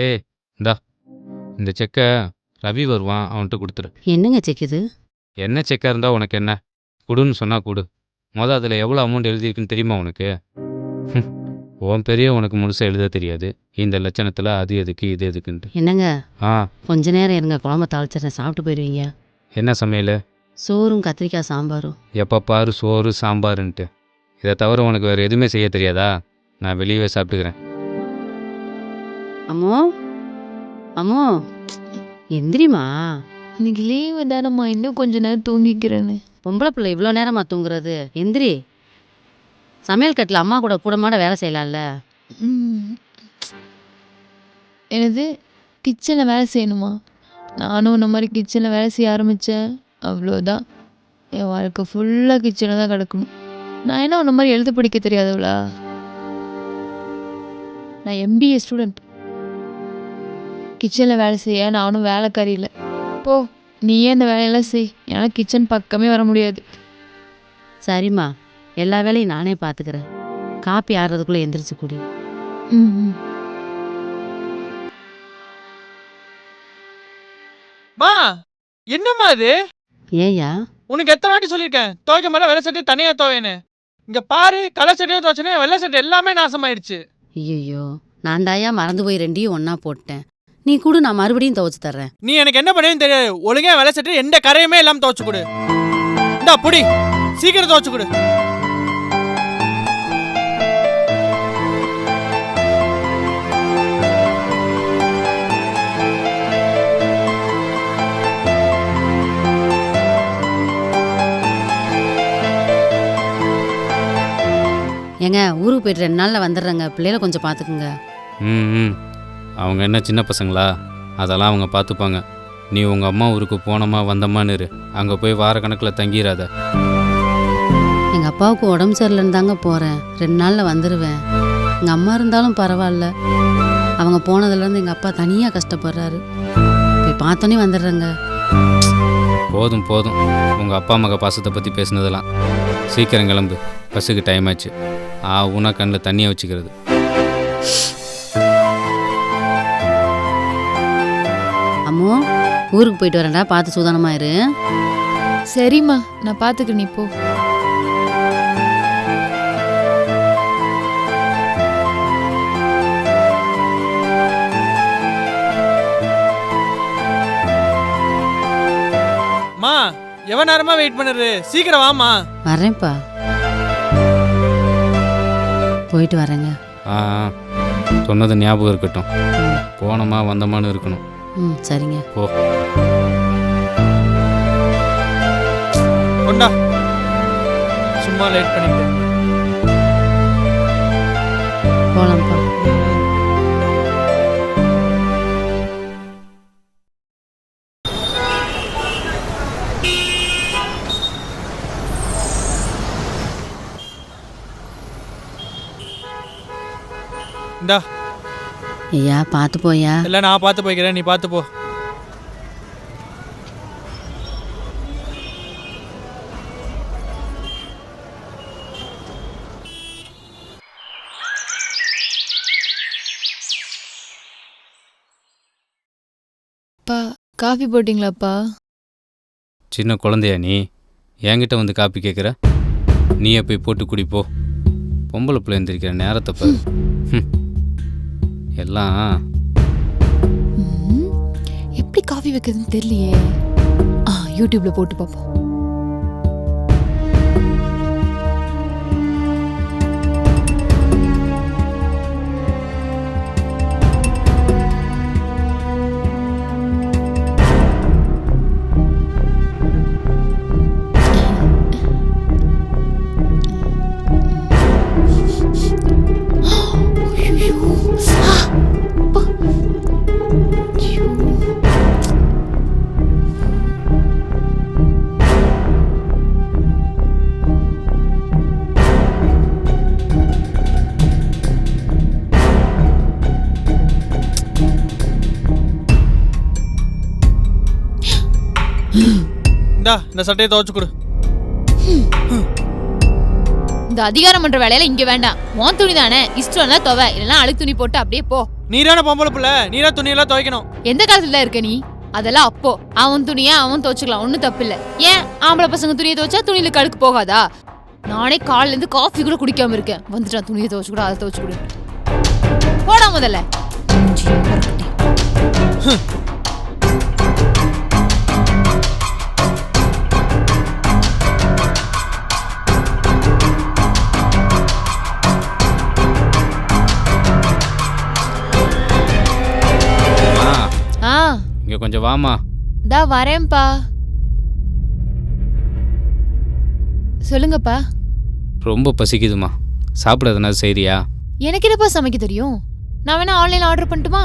ஏய் இந்தா. இந்த செக்கை ரவி வருவான் அவன்கிட்ட கொடுத்துரு. என்னங்க செக் இது? என்ன செக்காக இருந்தால் உனக்கு என்ன? கொடுன்னு சொன்னால் கொடு. மொதல் அதில் எவ்வளோ அமௌண்ட் எழுதியிருக்குன்னு தெரியுமா உனக்கு? ஹம், உன் பெரிய உனக்கு முழுசாக எழுத தெரியாது. இந்த லட்சணத்தில் அது எதுக்கு இது எதுக்குன்ட்டு. என்னங்க? ஆ. கொஞ்ச நேரம் இருங்க குழம்பு தாளிச்சிடுறேன் சாப்பிட்டு போயிடுவீங்க என்ன சமையல்? சோறும் கத்திரிக்காய் சாம்பாரும். எப்போ பாரு சோறு சாம்பாருன்ட்டு. இதை தவிர உனக்கு வேறு எதுவுமே செய்ய தெரியாதா? நான் வெளியவே சாப்பிட்டுக்கிறேன். அம்மோ அம்மோ எந்திரிமா இன்னைக்கு லீவு தானம்மா இன்னும் கொஞ்ச நேரம் தூங்கிக்கிறேன்னு. பொம்பளை பிள்ளை இவ்வளோ நேரமா தூங்குறது? எந்திரி. சமையல் கட்டில் அம்மா கூட கூடமாட வேலை செய்யலாம்ல. ம். எனது கிச்சனில் வேலை செய்யணுமா? நானும் இந்த மாதிரி கிச்சனில் வேலை செய்ய ஆரம்பித்தேன் அவ்வளோதான். என் வாழ்க்கை ஃபுல்லாக கிச்சனில் தான் கிடக்கணும் நான் என்ன உன்ன மாதிரி எழுத படிக்க தெரியாதவளா? நான் எம்பிஏ ஸ்டூடெண்ட் கிச்சனில் வேலை செய்ய நானும் வேலைக்காரி இல்லை போ நீயே இந்த வேலையெல்லாம் செய். என்னால் கிச்சன் பக்கமே வர முடியாது. சரிம்மா. எல்லா வேலையும் நானே பார்த்துக்கிறேன் காப்பி ஆடுறதுக்குள்ளே எந்திரிச்சு குடி. ம் ம் மா என்னம்மா இது? ஏயா உனக்கு எத்தனை வாட்டி சொல்லியிருக்கேன்? துவைக்க மாதிரி வெள்ளை சட்டை தனியாக துவையன்னு இங்க பாரு கலர் சட்டையும் துவைச்சனே வெள்ளை சட்டை எல்லாமே நாசமாயிடுச்சு. ஐயோ நான் தாயா மறந்து போய் ரெண்டையும் ஒன்றா போட்டேன். நீ கூட நான் மறுபடியும் துவைச்சு தர்றேன். நீ எனக்கு என்ன பண்ணுவேன்னு தெரியாது. ஒழுங்கா வெள்ளை சட்டை எந்த கரையுமே இல்லாம துவைச்சு கொடு. இந்தா புடி. சீக்கிரம் துவைச்சு கொடு. ஏங்க ஊருக்கு போயிட்டு ரெண்டு நாளில் வந்துடுறேங்க. பிள்ளைகளை கொஞ்சம் பார்த்துக்குங்க. ம் ம். அவங்க என்ன சின்ன பசங்களா? அதெல்லாம் அவங்க பார்த்துப்பாங்க. நீ உங்கள் அம்மா ஊருக்கு போனோமா வந்தம்மான்னு இரு. அங்கே போய் வாரக்கணக்கில் தங்கிடாத எங்கள் அப்பாவுக்கு உடம்பு சரியில்லைன்னு தாங்க போகிறேன் ரெண்டு நாளில் வந்துடுவேன் எங்கள் அம்மா இருந்தாலும் பரவாயில்ல. அவங்க போனதுலேருந்து எங்கள் அப்பா தனியாக கஷ்டப்படுறாரு. போய் பார்த்தோன்னே வந்துடுறேங்க. போதும் போதும். உங்கள் அப்பா மக பாசத்தை பற்றி பேசுனதெல்லாம். சீக்கிரம் கிளம்பு. பஸ்ஸுக்கு டைம் ஆச்சு. ஆ ஊனா கண்ணில் தண்ணியை வச்சுக்கிறது. ஊருக்கு போயிட்டு வரேன்டா பார்த்து சூதானமாக இரு. சரிம்மா நான் பார்த்துக்கிறேன் நீ போ. மா எவ்வளோ நேரமா வெயிட் பண்ணுறது? சீக்கிரம் வாமா வரேன்ப்பா. போயிட்டு வரேங்க. ஆ ஆ. சொன்னது ஞாபகம் இருக்கட்டும். போனோமா வந்தோமான்னு இருக்கணும். ம் சரிங்க. போ. கொண்டா. சும்மா லேட் பண்ணிட்டு. போகலாம்ப்பா இந்தா. ஐயா பார்த்து போயா இல்லை நான் பார்த்து போய்க்கிறேன். நீ பார்த்து போ. அப்பா காஃபி போட்டிங்களாப்பா? சின்ன குழந்தையா நீ? என்கிட்ட வந்து காப்பி கேட்குற நீயே போய் போட்டு குடிப்போ பொம்பளை பிள்ளை எந்திரிக்கிற நேரத்தை பாரு. ஹம். எல்லாம். ம், எப்படி காஃபி வைக்கிறதுன்னு தெரியலையே. ஆ யூடியூப்ல போட்டு பார்ப்போம் இந்தா சட்டையை துவைச்சு கொடு. இந்த அதிகாரம் பண்ற வேலையில இங்க வேண்டாம். உன் துணி தானே? இஷ்டம்னா துவை. இல்லைன்னா அழுக்கு துணி போட்டு அப்படியே போ. நீரான பொம்பளை புள்ள. நீரா துணியெல்லாம் துவைக்கணும். எந்த காலத்துல இருக்க நீ? அதெல்லாம் அப்போ. அவன் துணியை அவன் துவைச்சுக்கலாம். ஒன்றும் தப்பு இல்லை. ஏன்? ஆம்பளை பசங்க துணியை துவைச்சா துணியில கழுக்கு போகாதா? நானே காலையில இருந்து காஃபி கூட குடிக்காம இருக்கேன். வந்துட்டான். துணியை துவைச்சு கூட அதை துவைச்சு கொடு. போடா முதல்ல. கொஞ்சம் வாமா தா வரேன்ப்பா. சொல்லுங்கப்பா. ரொம்ப பசிக்குதுமா சாப்பிட எதனா செய்றியா? எனக்கு என்னப்பா சமைக்க தெரியும்? நான் வேணா ஆன்லைன்ல ஆர்டர் பண்ணட்டுமா?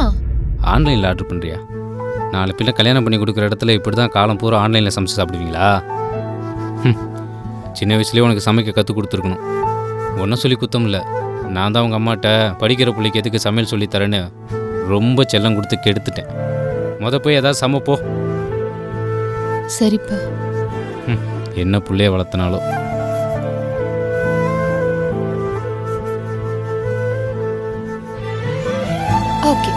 ஆன்லைனில் ஆர்டர் பண்ணுறியா நாலு பிள்ளை கல்யாணம் பண்ணி கொடுக்குற இடத்துல இப்படி தான் காலம் பூரா ஆன்லைனில் சமைச்சு சாப்பிடுவீங்களா? ஹம். சின்ன வயசுலேயே உனக்கு சமைக்க கற்றுக் கொடுத்துருக்கணும். ஒன்றும் சொல்லி குத்தம் இல்லை. நான் தான் உங்கள் அம்மாட்ட படிக்கிற பிள்ளைக்கு எதுக்கு சமையல் சொல்லி தரேன்னு ரொம்ப செல்லம் கொடுத்து கெடுத்துட்டேன். முத போய் ஏதாவது சமைப்போ சரிப்பா. என்ன பிள்ளைய வளர்த்தனாலோ. ஓகே.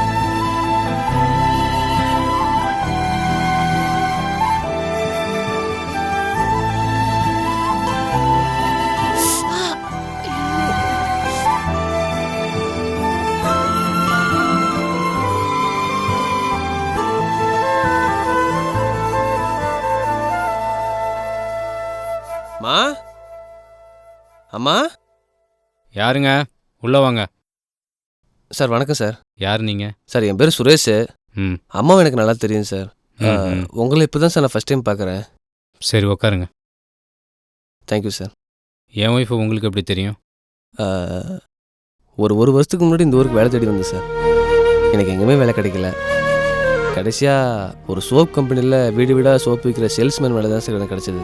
யாருங்க? உள்ளே வாங்க. சார் வணக்கம் சார். யார் நீங்கள் சார் என் பேர் சுரேஷ் ம். அம்மாவை எனக்கு நல்லா தெரியும் சார். ம், ம். உங்களை இப்போ தான் சார் நான் ஃபஸ்ட் டைம் பார்க்குறேன் சரி உட்காருங்க தேங்க்யூ சார் என் ஒய்ஃபு உங்களுக்கு எப்படி தெரியும்? ஒரு ஒரு வருஷத்துக்கு முன்னாடி இந்த ஊருக்கு வேலை தேடி வந்தேன் சார். எனக்கு எங்கேயுமே வேலை கிடைக்கல. கடைசியாக ஒரு சோப் கம்பெனியில் வீடு வீடாக சோப்பு விற்கிற சேல்ஸ்மேன் வேலை தான் சார் எனக்கு கிடச்சிது.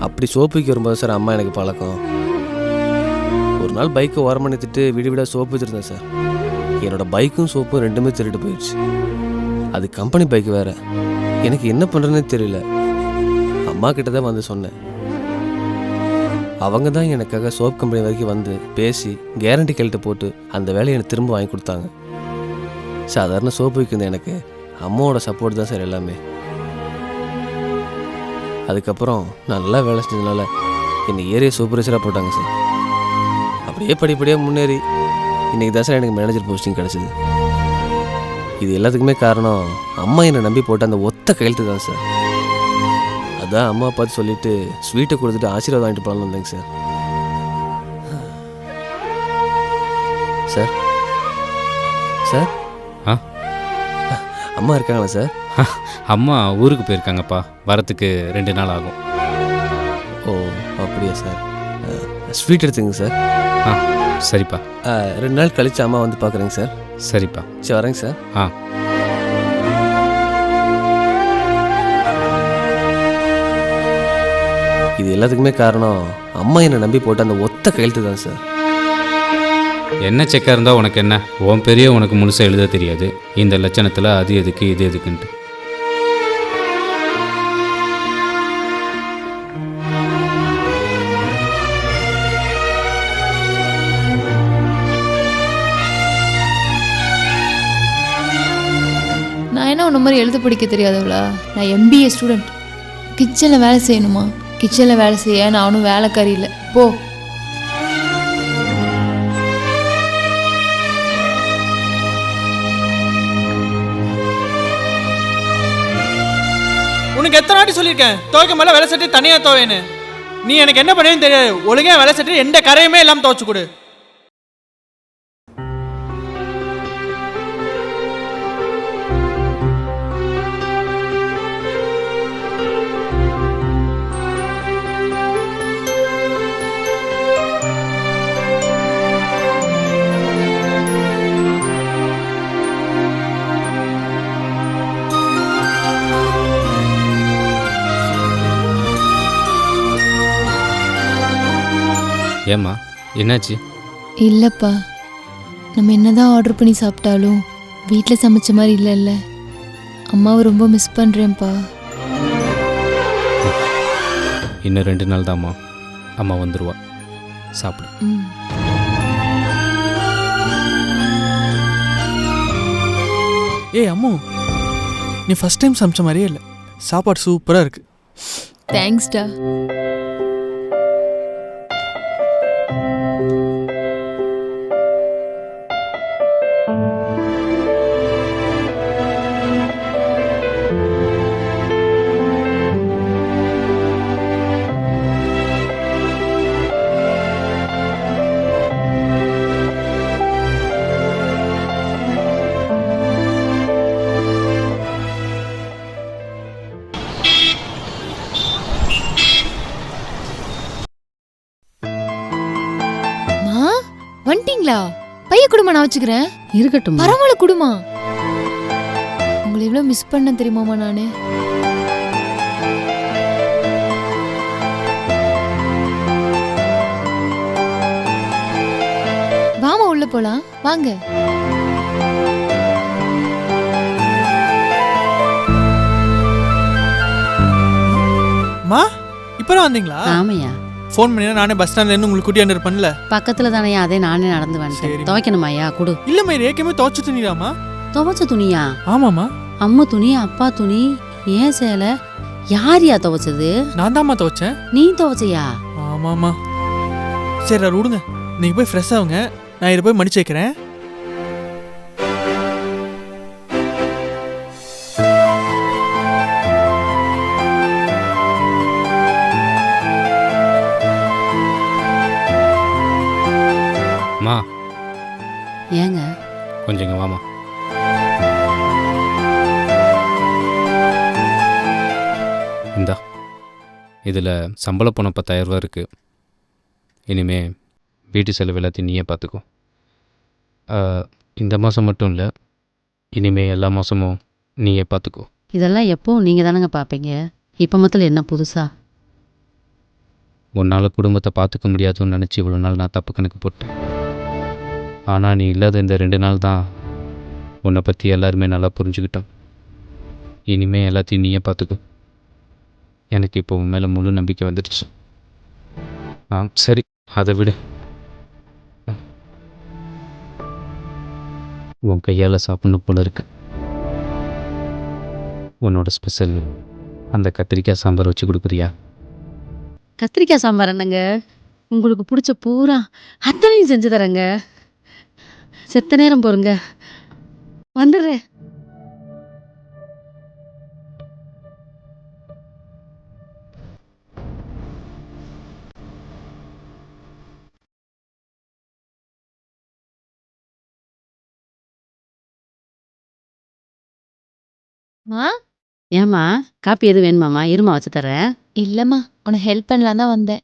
அப்படி சோப்பு விற்க வரும்போது சார் அம்மா எனக்கு பழக்கம். ஒரு நாள் பைக்கை ஓரமாக நிறுத்திட்டு வீடு வீடாக சோப்பு வச்சுருந்தேன் சார். என்னோட பைக்கும் சோப்பும் ரெண்டுமே திருட்டு போயிடுச்சு. அது கம்பெனி பைக் வேறு. எனக்கு என்ன பண்ணுறதுனே தெரியல. அம்மா கிட்ட தான் வந்து சொன்னேன். அவங்க தான் எனக்காக சோப் கம்பெனி வரைக்கும் வந்து பேசி கேரண்டி கெல்ட்டு போட்டு அந்த வேலையை எனக்கு திரும்ப வாங்கி கொடுத்தாங்க. சாதாரண சோப்பு விற்கிற எனக்கு. அம்மாவோட சப்போர்ட் தான் சார் எல்லாமே. அதுக்கப்புறம் நான் நல்லா வேலை செஞ்சதுனால என்னை ஏரியா சூப்பர்வைசராக போட்டாங்க சார். அப்படியே படிப்படியாக முன்னேறி. இன்றைக்கி தான் சார் எனக்கு மேனேஜர் போஸ்டிங் கிடச்சிது. இது எல்லாத்துக்குமே காரணம் அம்மா என்னை நம்பி போட்ட அந்த ஒத்த கையெழுத்து தான் சார். அதான் அம்மா பார்த்து சொல்லிட்டு ஸ்வீட்டை கொடுத்துட்டு ஆசீர்வாதம் வாங்கிட்டு போகலான்னு வந்தேங்க சார். சார்? சார்? ஆ? அம்மா இருக்காங்களா சார்? அம்மா ஊருக்கு போயிருக்காங்கப்பா. வரத்துக்கு ரெண்டு நாள் ஆகும். ஓ அப்படியா சார். ஸ்வீட் எடுத்துங்க சார். ஆ சரிப்பா. ரெண்டு நாள் கழிச்சு அம்மா வந்து பார்க்குறேங்க சார். சரிப்பா. சரி வரேங்க சார். ஆ. இது எல்லாத்துக்குமே காரணம் அம்மா என்னை நம்பி போட்ட அந்த ஒத்த கையெழுத்து தான் சார். என்ன செக்காக இருந்தால் உனக்கு என்ன? உன் பெரிய உனக்கு முழுசாக எழுத தெரியாது. இந்த லட்சணத்தில் அது எதுக்கு இது எதுக்குன்ட்டு. உன்ன மாதிரி எழுத படிக்க தெரியாதவளா? நான் எம்பிஏ ஸ்டூடெண்ட் கிச்சனில் வேலை செய்யணுமா? கிச்சனில் வேலை செய்ய நானும் வேலைக்காரி இல்லை. போ. உனக்கு எத்தனை வாட்டி சொல்லியிருக்கேன்? துவைக்க மேலே வேலை சட்டி தனியாக துவைன்னு. நீ எனக்கு என்ன பண்ணுன்னு தெரியாது. ஒழுங்கா வேலை சட்டி எந்த கரையுமே இல்லாமல் துவைச்சு கொடு. என்னாச்சு? இல்லைப்பா. நம்ம என்னதான் ஆர்டர் பண்ணி சாப்பிட்டாலும் வீட்டில் சமைச்ச மாதிரி இல்லைல்ல. அம்மாவை ரொம்ப மிஸ் பண்ணுறேன்ப்பா இன்னும் ரெண்டு நாள் தாம்மா. அம்மா வந்துடுவா சாப்பிடு. ம். ஏய் அம்மு. நீ ஃபர்ஸ்ட் டைம் சமைச்ச மாதிரியே இல்லை. சாப்பாடு சூப்பராக இருக்கு. தேங்க்ஸ்டா நான் வச்சுக்கிறேன். இருக்கட்டும் பரவாயில்ல குடுமா. உங்களை எவ்வளவு மிஸ் பண்ண தெரியுமாமா நானு? வாமா உள்ள போலாம். வாங்க. மா இப்போ தான் வந்தீங்களா? ஆமையா ஃபோன் பண்ணினா நானே பஸ் ஸ்டாண்ட்ல இருந்து உங்களுக்கு கூட்டியாண்டு இருப்பேன்ல பக்கத்துல தானேயா அதே நானே நடந்து வந்துட்டேன். சரிம்மா. துவைக்கணுமாய்யா குடு. இல்ல மயிர் ஏற்கனவே துவைச்சு துணிடாமா துவைச்ச துணியா? ஆமாம்மா. அம்மா துணி அப்பா துணி ஏன் சேலை? யாரியா துவைச்சது? நான் தாம்மா துவைச்சேன். நீ துவைச்சையா? ஆமாம்மா. சரி அதை விடுங்க நீங்க போய் ஃப்ரெஷ் ஆகுங்க நான் இதை போய் மடிச்சு வைக்கிறேன். கொஞ்சம் இங்க வாமா. இந்தா இதில் சம்பள பணம் பத்தாயிரம் ரூபா இருக்குது இனிமே வீட்டு செலவு எல்லாத்தையும் நீயே பார்த்துக்கோ இந்த மாதம் மட்டும் இல்லை இனிமே எல்லா மாதமும் நீயே பார்த்துக்கோ இதெல்லாம் எப்பவும் நீங்க தானங்க பாப்பீங்க? இப்ப மட்டும் என்ன புதுசா? உன்னால் குடும்பத்தை பார்த்துக்க முடியாதுன்னு நினச்சி இவ்வளோ நாள் நான் தப்பு கணக்கு போட்டேன். ஆனால் நீ இல்லாத இந்த ரெண்டு நாள் தான் உன்னை பற்றி எல்லாருமே நல்லா புரிஞ்சுக்கிட்டோம் இனிமேல் எல்லாத்தையும் நீயே பார்த்துக்கோ. எனக்கு இப்போ உன் மேலே முழு நம்பிக்கை வந்துடுச்சு. ஆ சரி அதை விடு. உன் கையால் சாப்பிடணும் போல இருக்கு. உன்னோட ஸ்பெஷல் அந்த கத்திரிக்காய் சாம்பார் வச்சு கொடுக்குறியா? கத்திரிக்காய் சாம்பார் என்னங்க? உங்களுக்கு பிடிச்ச பூரா அத்தனையும் செஞ்சு தரேங்க. செத்த நேரம் போருங்க. வந்துடுறேன். மா? ஏம்மா காப்பி எதுவும் வேணுமாம்மா? இருமா வச்சு தரேன். இல்லம்மா உனக்கு ஹெல்ப் பண்ணலாம் தான் வந்தேன்.